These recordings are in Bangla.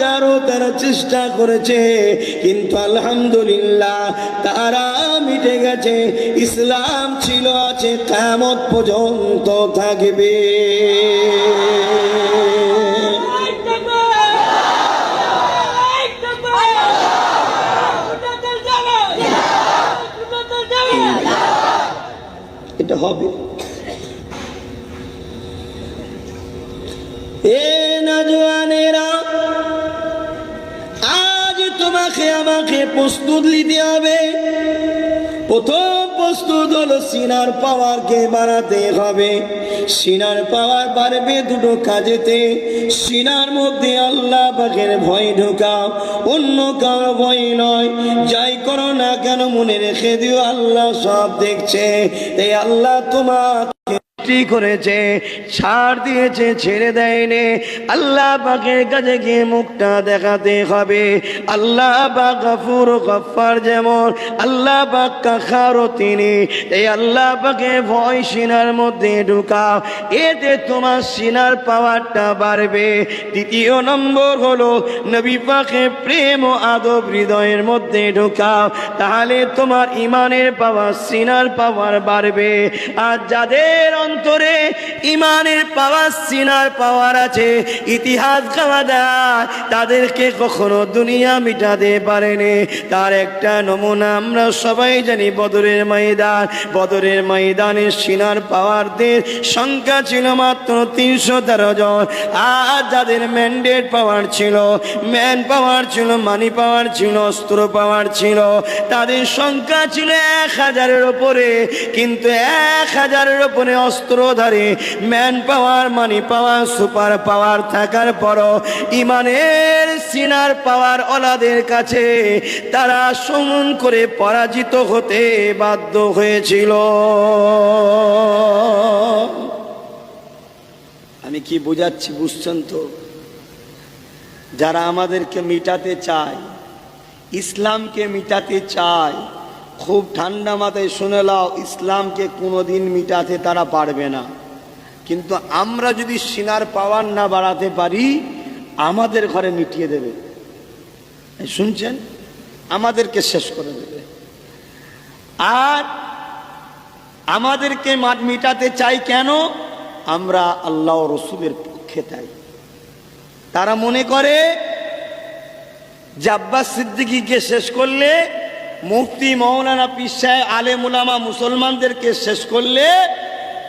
হাজারো তারা চেষ্টা করেছে, কিন্তু আলহামদুলিল্লাহ তারা মিটে গেছে। ইসলাম ছিল আছে কামত পর্যন্ত থাকবে। এটা হবে। আমাকে প্রস্তুত নিতে হবে। প্রথম প্রস্তুত হলো সিনার পাওয়ারকে বাড়াতে হবে। সিনার পাওয়ার বাড়বে দুটো কাজেতে। সিনার মধ্যে আল্লাহ পাখের ভয় ঢোকাও, অন্য কারও ভয় নয়। যাই করো না কেন মনে রেখে দিও, আল্লাহ সব দেখছে। এই আল্লাহ তোমাকে সৃষ্টি করেছে, ছাড় দিয়েছে, ছেড়ে দেয়নি। আল্লাহ পাকের কাছে গিয়ে মুখটা দেখাতে হবে। আল্লাহ পাক গাফুর গফার যেমন, আল্লাহ পাক কাখারও তিনি। এই আল্লাহ পাকে ভয় সিনার মধ্যে ঢুকাও, এতে তোমার সিনার পাওয়ারটা বাড়বে। দ্বিতীয় নম্বর হলো, নবী পাকে প্রেম ও আদব হৃদয়ের মধ্যে ঢুকাও, তাহলে তোমার ইমানের পাওয়ার, সিনার পাওয়ার বাড়বে। আর যাদের অন্তরে ইমানের পাওয়ার, সিনার পাওয়ার আছে। ইতিহাস খাওয়া দেয় তাদেরকে কখনো দুনিয়া মিটাতে পারেনি। তার একটা নমুনা আমরা সবাই জানি, বদরের ময়দান। বদরের ময়দানে সিনার পাওয়ারদের সংখ্যা ছিল মাত্র তিনশো তেরো জন। আর যাদের ম্যান্ডেট পাওয়ার ছিল ম্যান পাওয়ার ছিল মানি পাওয়ার ছিল, অস্ত্র পাওয়ার ছিল, তাদের সংখ্যা ছিল এক হাজারের ওপরে কিন্তু এক হাজারের ওপরে অস্ত্রধারী ম্যান পাওয়ার মানি পাওয়ার সুপার পাওয়ার থাকার পরও ইমানের সিনার পাওয়ার ওলাদের কাছে। তারা সমন করে পরাজিত হতে বাধ্য হয়েছিল। আমি কি বোঝাচ্ছি বুঝছেন তো? যারা আমাদেরকে মিটাতে চায়, ইসলামকে মিটাতে চায় খুব ঠান্ডা মাথায় শুনে লাও ইসলামকে কোনোদিন মিটাতে তারা পারবে না। কিন্তু আমরা যদি সিনার পাওয়ার না বাড়াতে পারি, আমাদের ঘরে মিটিয়ে দেবে। শুনছেন? আমাদেরকে শেষ করে দেবে। আর আমাদেরকে মা- মিটাতে চাই কেন? আমরা আল্লাহ রসুলের পক্ষে তাই। তারা মনে করে যে আব্বাস সিদ্দিকিকে শেষ করলে মুফতি মৌলানা পিসায় আলেমুলামা মুসলমানদেরকে শেষ করলে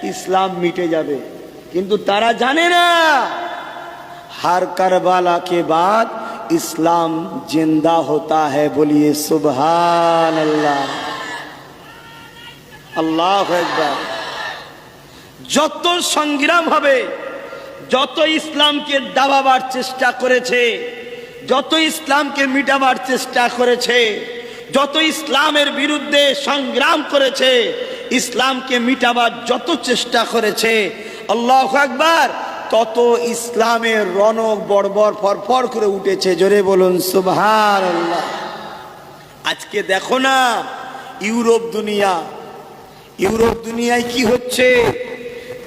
ইসলাম মিটে যাবে। কিন্তু তারা জানে না হার কারবালা বাদ ইসলাম জিন্দা হতা হ্যাঁ বলিয়ে সুবহান আল্লাহ আল্লাহ একবার যত সংগ্রাম হবে, যত ইসলামকে দাবাবার চেষ্টা করেছে, যত ইসলামকে মিটাবার চেষ্টা করেছে যত ইসলামের বিরুদ্ধে সংগ্রাম করেছে, ইসলামকে মিটাবার যত চেষ্টা করেছে, আল্লাহ একবার তত ইসলামের রনক বড়বড় ফরফর করে উঠেছে। জোরে বলুন সুবহান আল্লাহ আজকে দেখো না, ইউরোপ দুনিয়া। ইউরোপ দুনিয়ায় কি হচ্ছে?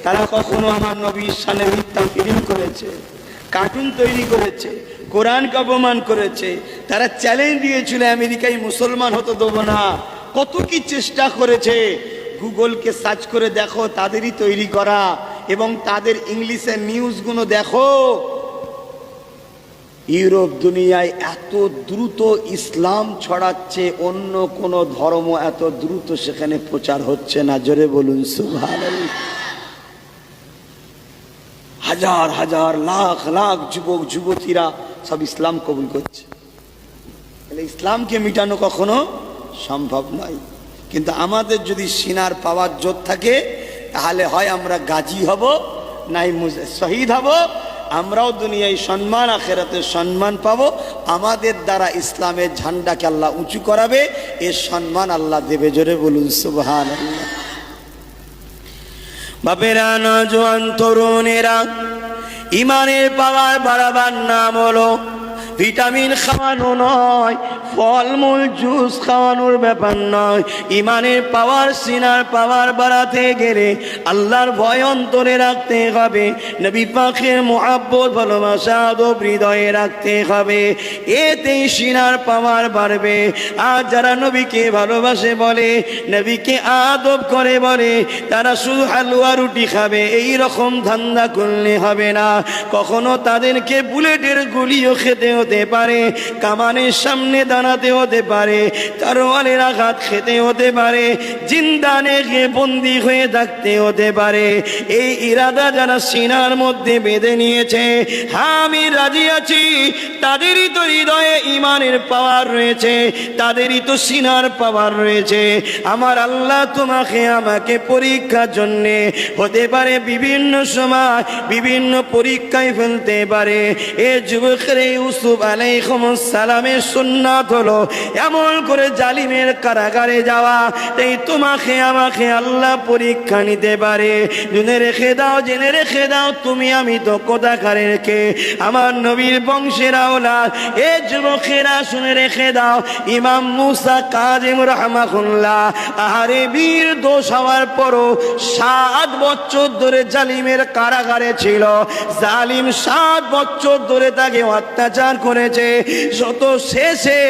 তারা কখনো আমার নবীর সামনে মিথ্যা ফিল্ম করেছে, কার্টুন তৈরি করেছে কোরআনকে অপমান করেছে। তারা চ্যালেঞ্জ দিয়েছিল, আমেরিকায় মুসলমান হতে দেবো না। কত কি চেষ্টা করেছে। গুগলকে সার্চ করে দেখো, তাদেরই তৈরি করা এবং তাদের ইংলিশের নিউজগুলো দেখো। ইউরোপ দুনিয়ায় এত দ্রুত ইসলাম ছড়াচ্ছে, অন্য কোনো ধর্ম এত দ্রুত সেখানে প্রচার হচ্ছে না। জোরে বলুন সুভান হাজার হাজার, লাখ লাখ যুবক, যুবতীরা সব ইসলাম কবুল করছে। তাহলে ইসলামকে মিটানো কখনো সম্ভব নয়। কিন্তু আমাদের যদি সিনার পাওয়ার জোর থাকে, তাহলে হয় আমরা গাজী হব, নাই শহীদ হব, আমরাও দুনিয়ায় সম্মান, আখেরাতে সম্মান পাব। আমাদের দ্বারা ইসলামের ঝান্ডাকে আল্লাহ উঁচু করাবে এর সম্মান আল্লাহ দেবে জোরে বলুন সুবহান আল্লাহ বাপেরা, নজওয়ান, তরুণেরা ইমানের পাওয়ার বাড়াবার নাম হলো ভিটামিন খাওয়ানো নয়, ফলমূল জুস খাওয়ানোর ব্যাপার নয়। ইমানের পাওয়ার, সিনার পাওয়ার বাড়াতে গেলে আল্লাহর ভয় অন্তরে রাখতে হবে। নবী পাখের মোহাব্বত, ভালোবাসা, আদব হৃদয়ে রাখতে হবে। এতেই সিনার পাওয়ার বাড়বে। আর যারা নবীকে ভালোবাসে বলে, নবীকে আদব করে বলে, তারা শুধু হালুয়া রুটি খাবে। এই রকম ধান্দা করলে হবে না। কখনো তাদেরকে বুলেটের গুলিও খেতে হতে পারে, কামানের সামনে দাঁড়াতে হতে পারে তরোয়ালের আঘাত খেতে হতে পারে জিন্দানে গিয়ে বন্দি হয়ে থাকতে হতে পারে। এই ইরাদা যারা সিনার মধ্যে বেঁধে নিয়েছে হ্যাঁ আমি রাজি আছি, তাদেরই তো হৃদয়ে ইমানের পাওয়ার রয়েছে, তাদেরই তো সিনার পাওয়ার রয়েছে। আমার আল্লাহ তোমাকে, আমাকে পরীক্ষার জন্যে হতে পারে বিভিন্ন সময়, বিভিন্ন পরীক্ষায় ফেলতে পারে। এ যুবকের আলাইকুম সালামের সুন্নাত হলো এমন করে জালিমের কারাগারে যাওয়া। এই তোমাকে আমাকে আল্লাহ পরীক্ষা নিতে পারে। জেনে রেখে দাও, জেনে রেখে দাও তুমি আমি তো কোথাকারে রেখে আমার নবীর বংশের আওলাদ, এ যুবকেরা শুনে রেখে দাও, ইমাম মুসা কাজিম রহমাকুল্লাহ আহারে বীর দোষ হওয়ার পরও সাত বছর ধরে জালিমের কারাগারে ছিল। জালিম সাত বছর ধরে তাকে অত্যাচার করেছে শত শেষে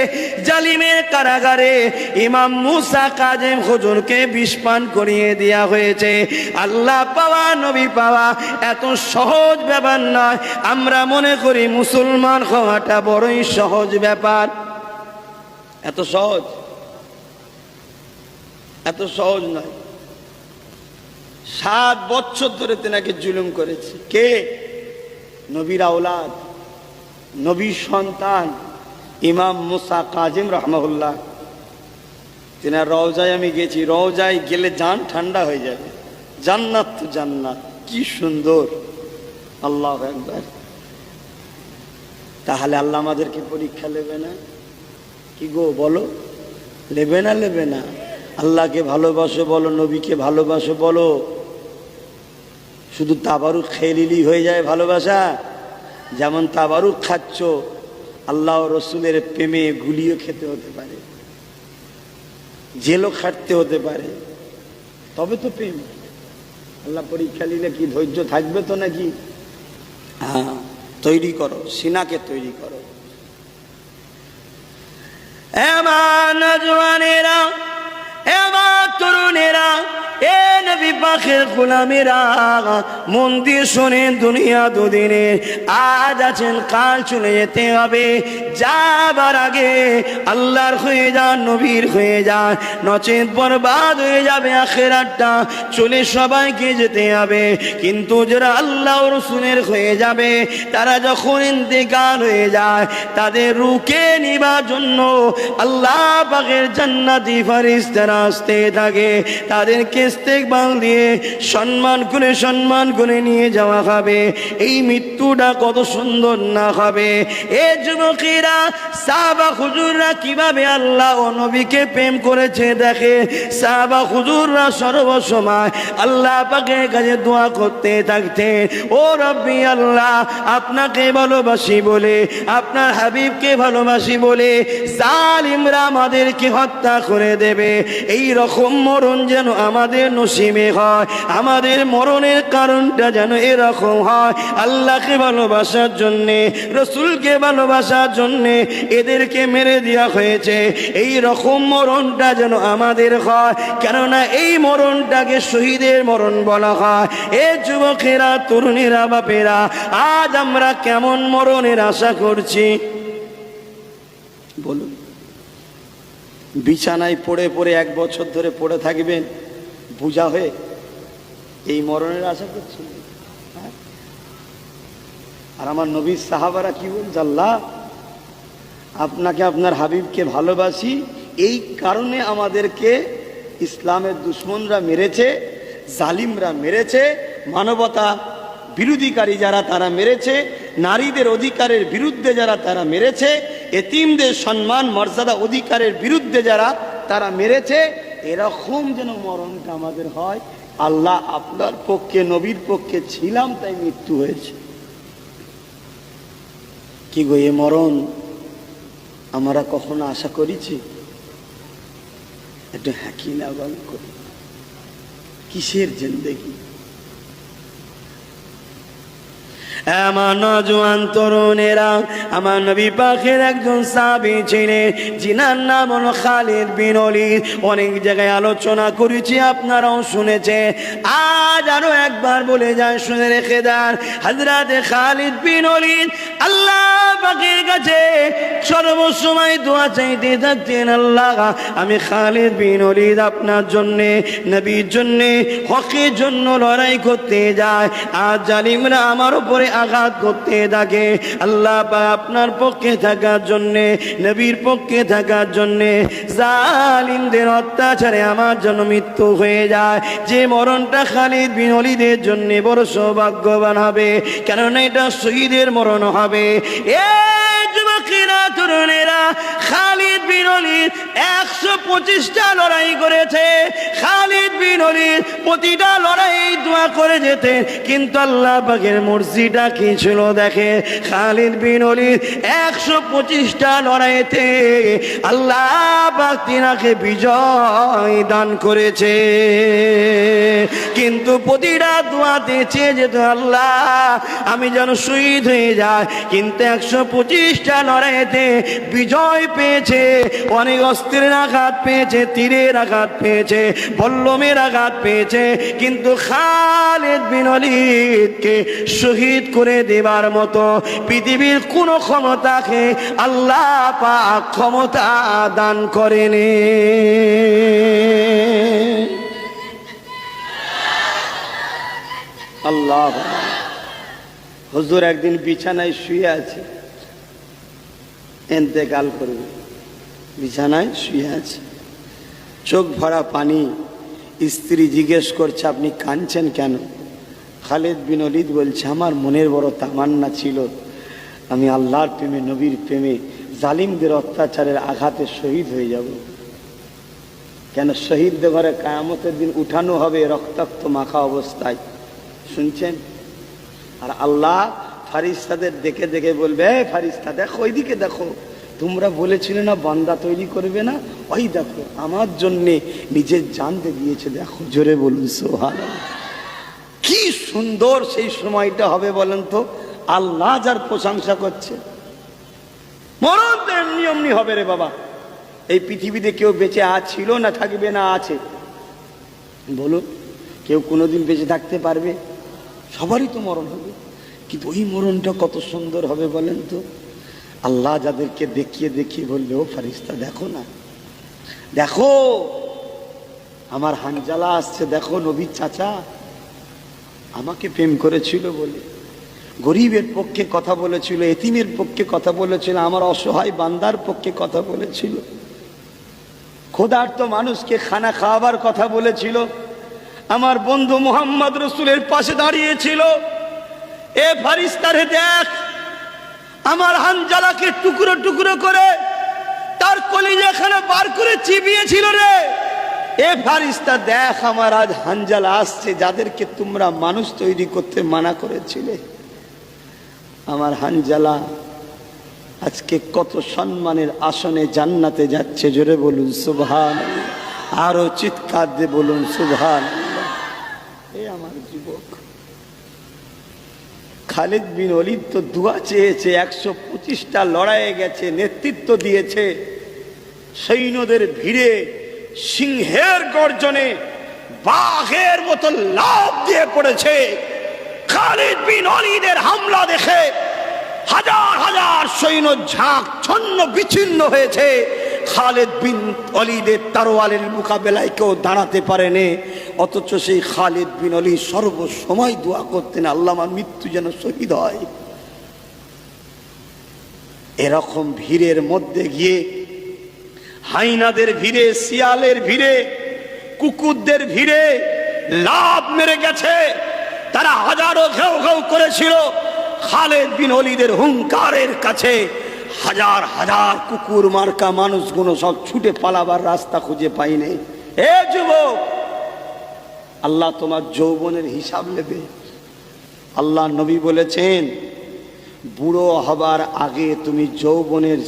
জালিমের কারাগারে ইমাম মুসা কাজেম হুজুরকে বিষপান করিয়ে দেওয়া হয়েছে। আল্লাহ পাওয়া, নবী পাওয়া এত সহজ ব্যাপার নয়। আমরা মনে করি মুসলমান হওয়াটা বড়ই সহজ ব্যাপার। এত সহজ? এত সহজ নয়। সাত বছর ধরে তেনাকে জুলুম করেছে। কে? নবীর আওলাদ। নবীর সন্তান ইমাম মুসা কাজিম রহমাউল্লাহ তেনার রওজায় আমি গেছি, রওজায় গেলে যান ঠান্ডা হয়ে যাবে। জান্নাত তো জান্নাত, কি সুন্দর। আল্লাহ একবার তাহলে আল্লাহ আমাদেরকে পরীক্ষা নেবে না? কি গো, বলো? নেবে না নেবে না? আল্লাহকে ভালোবাসো বলো, নবীকে ভালোবাসো বলো। শুধু তাবারুক খেলিলি হয়ে যায় ভালোবাসা। যেমন তাবারুক খাচ্ছ, আল্লাহ রসুলের প্রেমে গুলিও খেতে হতে পারে। জেলও খাটতে হতে পারে। তবে তো প্রেম। আল্লাহ পরীক্ষা নিলে কি ধৈর্য থাকবে তো নাকি? হ্যাঁ তৈরি করো, সিনাকে তৈরি করো। এবার নজওয়ানেরা এবার তরুণেরা, এ পাখের গোলামেরা, মন দিয়ে দুনিয়া দুদিনে আজ আছেন, কাল চলে যেতে হবে। যাবার আগে আল্লাহর হয়ে নবীর হয়ে বরবাদ হয়ে যাবে চলে সবাইকে যেতে হবে। কিন্তু যারা আল্লাহ রসুলের হয়ে যাবে, তারা যখন ইন্তেকাল হয়ে যায়, তাদের রুকে নিবার জন্য আল্লাহ পাকের জান্নাতি ফারিস্তারা আসতে তাদেরকে ইস্তেকবাল দিয়ে সম্মান করে সম্মান করে নিয়ে যাওয়া হবে। এই মৃত্যুটা কত সুন্দর না হবে। এ যুবকেরা, সাহাবা হুজুররা কীভাবে আল্লাহ ও নবীকে প্রেম করেছে দেখে? সাহাবা হুজুররা সর্বসময় আল্লাহ পাকের কাছে দোয়া করতে থাকতেন ও রব্বি আল্লাহ, আপনাকে ভালোবাসি বলে, আপনার হাবিবকে ভালোবাসি বলে, জালিমরা আমাদেরকে হত্যা করে দেবে। এই রকম মরণ যেন আমাদের নসিমে হয়। আমাদের মরণের কারণটা যেন এরকম হয়। আল্লাহকে ভালোবাসার জন্যে, রসুলকে ভালোবাসার জন্যে এদেরকে মেরে দেওয়া হয়েছে। এই রকম মরণটা যেন আমাদের হয়। কেননা এই মরণটাকে শহীদের মরণ বলা হয়। এ যুবকেরা, তরুণীরা, বাপেরা, আজ আমরা কেমন মরণের আশা করছি? বলুন। বিছানায় পড়ে পড়ে এক বছর ধরে পড়ে থাকবেন বুঝা হয়ে এই মরণের আশা করছি হ্যাঁ? আর আমার নবীর সাহাবারা কি বলছে আল্লাহ আপনাকে, আপনার হাবিবকে ভালোবাসি, এই কারণে আমাদেরকে ইসলামের দুশ্মনরা মেরেছে, জালিমরা মেরেছে, মানবতা বিরোধীকারী যারা তারা মেরেছে, নারীদের অধিকারের বিরুদ্ধে যারা তারা মেরেছে এতিমদের সম্মান, মর্যাদা, অধিকারের বিরুদ্ধে যারা তারা মেরেছে, এরকম যেন মরণটা আমাদের হয়। আল্লাহ আপনার পক্ষে, নবীর পক্ষে ছিলাম, তাই মৃত্যু হয়েছে। কি গো এ মরণ আমরা কখনো আশা করেছি? একটু হ্যাকি না করি। কিসের জিন্দেগি? আমার নজওয়ান তরুণেরা, আমার নবী পাখের একজন সাবি ছিলেন যিনার নাম হলো খালিদ বিন অলিদ অনেক জায়গায় আলোচনা করেছি, আপনারাও শুনেছে আজ আরও একবার বলে যায় শুনে রেখে দেন। হাজরাতে খালিদ বিন অলিদ আল্লাহ পাখির কাছে সর্বসময় দোয়া চাইতে থাকতেন, আল্লাহ, আমি খালিদ বিন অলিদ আপনার জন্যে, নবীর জন্যে, হকের জন্য লড়াই করতে যায় আর জালিমরা আমার উপরে আঘাত করতে থাকে। আল্লাহ বা আপনার পক্ষে থাকার জন্যে, নবীর পক্ষে থাকার জন্যে জালিমদের অত্যাচারে আমার জন্য মৃত্যু হয়ে যায়। যে মরণটা খালিদ বিন জন্যে বড় সৌভাগ্যবান হবে, কেননা এটা শহীদের মরণ হবে। এ তরুণেরা খালিদ বিন একশো পঁচিশটা লড়াই করেছে। খালিদ বিন অলিদ প্রতিটা লড়াই দোয়া করে যেতে কিন্তু আল্লাহ পাকের মর্জিটা কি ছিল দেখে? খালিদ বিন অলিদ একশো পঁচিশটা লড়াইতে আল্লাহ পাক তিনাকে বিজয় দান করেছে। কিন্তু প্রতিটা দোয়াতে চেয়ে যেত আল্লাহ, আমি যেন শহীদ হয়ে যায় কিন্তু একশো পঁচিশটা লড়াইতে বিজয় পেয়েছে, অনেক অস্ত্রের আঘাত পেয়েছে, তীরের আঘাত পেয়েছে বল্লমের আঘাত পেয়েছে, কিন্তু খালেদ বিনলিদকে শহীদ করে দেবার মতো পৃথিবীর কোনো ক্ষমতাকে আল্লাহ পাক ক্ষমতা দান করেনি। আল্লাহ। হুজুর একদিন বিছানায় শুয়ে আছে। এতেকাল করবে। বিছানায় শুয়ে আছে। চোখ ভরা পানি। স্ত্রী জিজ্ঞেস করছে, আপনি কাঁদছেন কেন? খালেদ বিন অলিদ বলছে, আমার মনের বড় তামান্না ছিল। আমি আল্লাহর প্রেমে, নবীর প্রেমে জালিমদের অত্যাচারের আঘাতে শহীদ হয়ে যাব। কেন শহীদদের ঘরে কায়ামতের দিন উঠানো হবে রক্তাক্ত মাখা অবস্থায়? শুনছেন? আর আল্লাহ ফারিস্তাদের দেখে দেখে বলবে "এই ফারিস্তা, দেখো, ওইদিকে দেখো। তোমরা বলেছিলে না, বান্দা তৈরি করবে না? ওই দেখো, আমার জন্যে নিজের জানতে দিয়েছে, দেখো, জোরে বলুন সোহান কি সুন্দর সেই সময়টা হবে বলেন তো। আল্লাহ যার প্রশংসা করছে। মরণ তো এমনি এমনি হবে রে বাবা। এই পৃথিবীতে কেউ বেঁচে ছিল না থাকবে না আছে? বলুন, কেউ কোনোদিন বেঁচে থাকতে পারবে? সবারই তো মরণ হবে। কিন্তু ওই মরণটা কত সুন্দর হবে বলেন তো? আল্লাহ যাদেরকে দেখিয়ে দেখিয়ে বললে, ও ফারিস্তা দেখো না। দেখো, আমার হানজালা আসছে, দেখো নবীর চাচা। আমাকে প্রেম করেছিল বলে, গরিবের পক্ষে কথা বলেছিল, এতিমের পক্ষে কথা বলেছিল, আমার অসহায় বান্দার পক্ষে কথা বলেছিল। ক্ষুধার্ত মানুষকে খানা খাওয়াবার কথা বলেছিল। আমার বন্ধু মোহাম্মদ রসুলের পাশে দাঁড়িয়েছিল। এ ফারিস্তারে দেখ, আমার হানজালাকে টুকরো টুকরো করে তার কলিজা এখানে বার করে চিবিয়েছিল রে। এ ফারিস্তা দেখ, আমার আজ হানজালা আসছে, যাদেরকে তোমরা মানুষ তৈরি করতে মানা করেছিলে। আমার হানজালা আজকে কত সম্মানের আসনে জান্নাতে যাচ্ছে, জোরে বলুন সুবহান আরও চিৎকার দিয়ে বলুন সুবহান এ আমার যুবক খালিদ বিন অলিদ তো দুয়া চেয়েছে, একশো পঁচিশটা লড়াইয়ে গেছে, নেতৃত্ব দিয়েছে। সৈন্যদের ভিড়ে, সিংহের গর্জনে, বাঘের মতো লাভ দিয়ে পড়েছে। খালিদ বিন অলিদের হামলা দেখে হাজার হাজার সৈন্য ঝাঁক, ছন্ন বিচ্ছিন্ন হয়েছে। খালেদ বিন অলিদের তারোয়ালের মোকাবেলায় কেউ দাঁড়াতে পারেনি, অথচ সেই খালেদ বিন অলি সর্বসময় দোয়া করতেন আল্লাহ আমার মৃত্যু যেন শহীদ হয়। এরকম ভিড়ের মধ্যে গিয়ে, হাইনাদের ভিড়ে, শিয়ালের ভিড়ে, কুকুরদের ভিড়ে লাভ মেরে গেছে। তারা হাজারো ঘেউ ঘেউ করেছিল, খালেদ বিন অলিদের হুঙ্কারের কাছে। হাজার হাজার কুকুর মার্কা মানুষগুলো সব ছুটে পালাবার রাস্তা খুঁজে পাইনি এ যুবক, আল্লাহ তোমার যৌবনের হিসাব নেবে। আল্লাহ নবী বলেছেন, বুড়ো হবার আগে তুমি যৌবনের